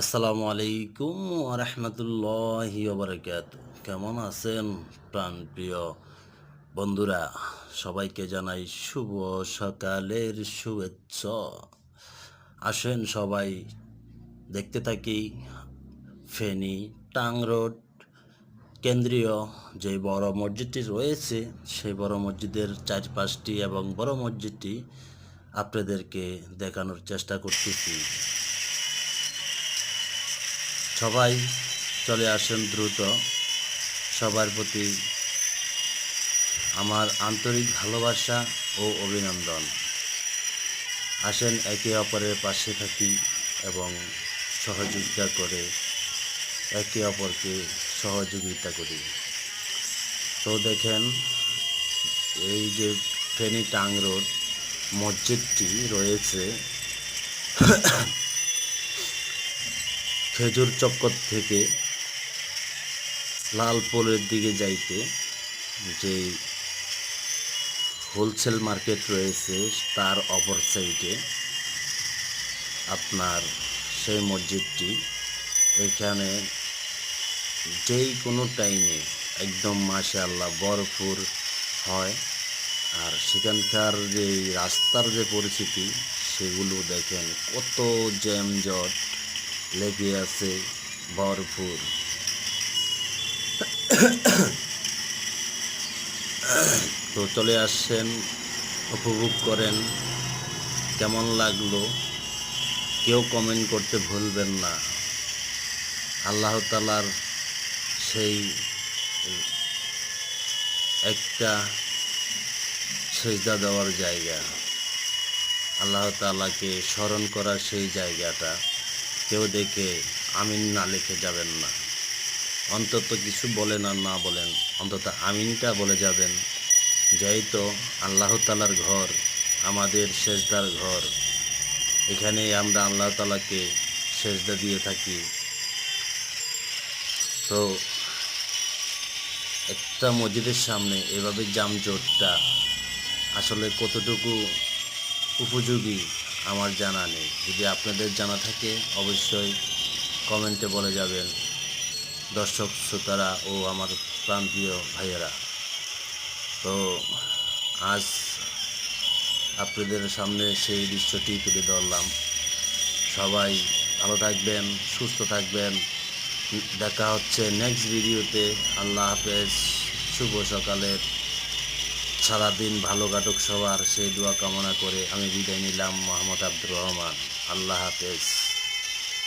আসসালামু আলাইকুম রহমতুল্লাহি বারকাত কেমন আছেন প্রাণপ্রিয় বন্ধুরা? সবাইকে জানাই শুভ সকালের শুভেচ্ছা। আসেন সবাই দেখতে থাকি ফেনী টাং রোড, কেন্দ্রীয় যে বড় মসজিদটি রয়েছে, সেই বড় মসজিদের চারপাশটি এবং বড় মসজিদটি আপনাদেরকে দেখানোর চেষ্টা করতেছি। সবাই চলে আসেন দ্রুত। সবার প্রতি আমার আন্তরিক ভালোবাসা ও অভিনন্দন। আসেন একে অপরের পাশে থাকি এবং সহযোগিতা করে একে অপরকে সহযোগিতা করি। তো দেখেন, এই যে ফেনী টাং রোড মসজিদটি রয়েছে খেজুর চক্কর থেকে লালপুরের দিকে যাইতে যে হোলসেল মার্কেট রয়েছে তার অপর সাইডে আপনার সেই মসজিদটি। এখানে যেই কোনো টাইমে একদম মাসে আল্লাহ ভরপুর হয়, আর সেখানকার যে রাস্তার যে পরিস্থিতি, সেগুলো দেখেন কত জ্যামজট। লেগে আছে ভরপুর। তো চলে আসছেন, উপভোগ করেন, কেমন লাগল? কেউ কমেন্ট করতে ভুলবেন না। আল্লাহ তালার সেই, একটা সেজদা দেওয়ার জায়গা। আল্লাহ তালাকে স্মরণ করার সেই জায়গাটা। কেউ দেখে আমিন না লিখে যাবেন না। অন্তত কিছু বলেন আর না বলেন, অন্তত আমিনটা বলে যাবেন। যেই তো, আল্লাহ তালার ঘর, আমাদের সেজদার ঘর। এখানে আমরা আল্লাহ তালাকে সেজদা দিয়ে থাকি। তো একটা মসজিদের সামনে এভাবে জামজটটা আসলে কতটুকু উপযোগী আমার জানা নেই। যদি আপনাদের জানা থাকে, অবশ্যই কমেন্টে বলে যাবেন। দর্শক, শ্রোতারা ও আমার প্রান্তীয় ভাইয়েরা। তো আজ আপনাদের সামনে সেই দৃশ্যটি তুলে ধরলাম। সবাই ভালো থাকবেন, সুস্থ থাকবেন। দেখা হচ্ছে নেক্সট ভিডিওতে আল্লাহ হাফেজ। শুভ সকালের। সারাদিন ভালো কাটুক সবার, সেই দোয়া কামনা করে আমি বিদায় নিলাম মোহাম্মদ আব্দুর রহমান। আল্লাহ হাফেজ।